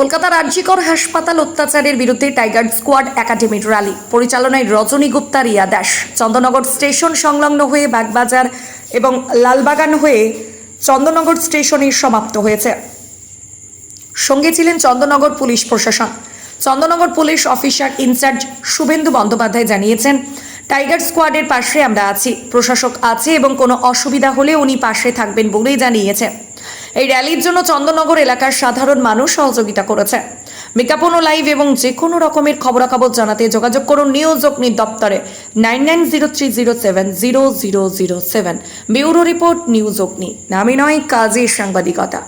কলকাতার আরজিকর হাসপাতাল অত্যাচারের বিরুদ্ধে টাইগার স্কোয়াড একাডেমির র্যালি। পরিচালনায় রজনী গুপ্তা, রিয়া দাস। চন্দননগর স্টেশন সংলগ্ন হয়ে বাগবাজার এবং লালবাগান হয়ে চন্দননগর স্টেশনে সমাপ্ত হয়েছে। সঙ্গে ছিলেন চন্দননগর পুলিশ প্রশাসন। Chandannagar police officer incharge Suvendu Bandyopadhyay জানিয়েছেন, টাইগার স্কোয়াডের পাশে আমরা আছি। প্রশাসক আছে এবং কোনো অসুবিধা হলে উনি পাশে থাকবেন বলেই জানিয়েছে। এই র্যালির জন্য চন্দননগর এলাকার সাধারণ মানুষ সহযোগিতা করেছে। বিজ্ঞাপন লাইভ এবং যে কোনো রকমের খবরাখবর জানাতে যোগাযোগ করুন নিউজ অগ্নি দপ্তরে nine nine zero three zero seven, zero zero zero seven. Bureau report, news Agni. নামে নয়, কাজে সাংবাদিকতা।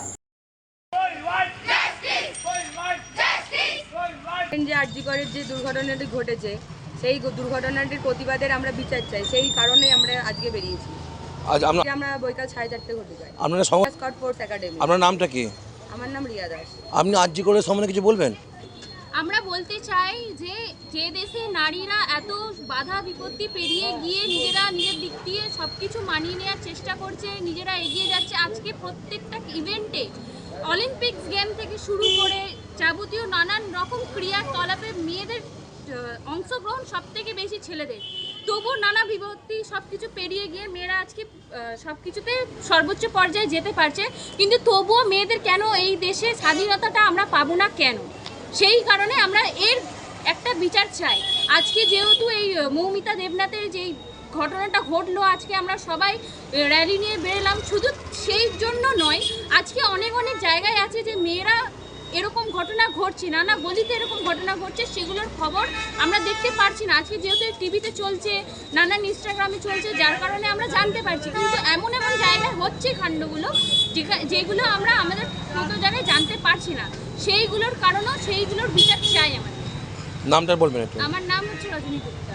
যে আরজিকরের যে দুর্ঘটনাটি ঘটেছে, সেই দুর্ঘটনাটির প্রতিবাদের আমরা বিচার চাই। সেই কারণে আমরা আজকে বেরিয়েছি। আজ আমরা আমরা বৈকাল সাড়ে চারটে ঘটে যাই। আপনারা সম স্কট ফোর্স একাডেমি আপনার নামটা কি? আমার নাম রিয়া দাস। আপনি আর্জি করে সম্বন্ধে কিছু বলবেন? আমরা বলতে চাই যে যে দেশে নারীরা এত বাধা বিপত্তি পেরিয়ে গিয়ে নিজেরা নিজের দিক দিয়ে সব কিছু মানিয়ে নেওয়ার চেষ্টা করছে নিজেরা এগিয়ে যাচ্ছে আজকে প্রত্যেকটা ইভেন্টে অলিম্পিক্স গেম থেকে শুরু করে যাবতীয় নানান রকম ক্রিয়াকলাপে মেয়েদের অংশগ্রহণ সব থেকে বেশি ছেলেদের। তবুও নানা বিভক্তি সব কিছু পেরিয়ে গিয়ে মেয়েরা আজকে সব কিছুতে সর্বোচ্চ পর্যায়ে যেতে পারছে। কিন্তু তবুও মেয়েদের কেন এই দেশে স্বাধীনতাটা আমরা পাবো না কেন? সেই কারণে আমরা এর একটা বিচার চাই। আজকে যেহেতু এই মৌমিতা দেবনাথের যেই ঘটনাটা ঘটলো, আজকে আমরা সবাই র্যালি নিয়ে বেরোলাম। শুধু সেই জন্য নয়, আজকে অনেক অনেক জায়গায় আছে যে মেয়েরা এরকম ঘটছে নানা গলিতে এরকম ঘটনা ঘটছে সেগুলোর খবর আমরা দেখতে পারছি না। আজকে যেহেতু টিভিতে চলছে নানান ইনস্টাগ্রামে চলছে যার কারণে আমরা জানতে পারছি। কিন্তু এমন এমন জায়গায় হচ্ছে কাণ্ডগুলো যেগুলো আমরা আমাদের কত জায়গায় জানতে পারছি না। সেইগুলোর কারণেও সেইগুলোর বিচার চাই আমার। নামটা বলবেন আমার নাম হচ্ছে রজনী গুপ্তা।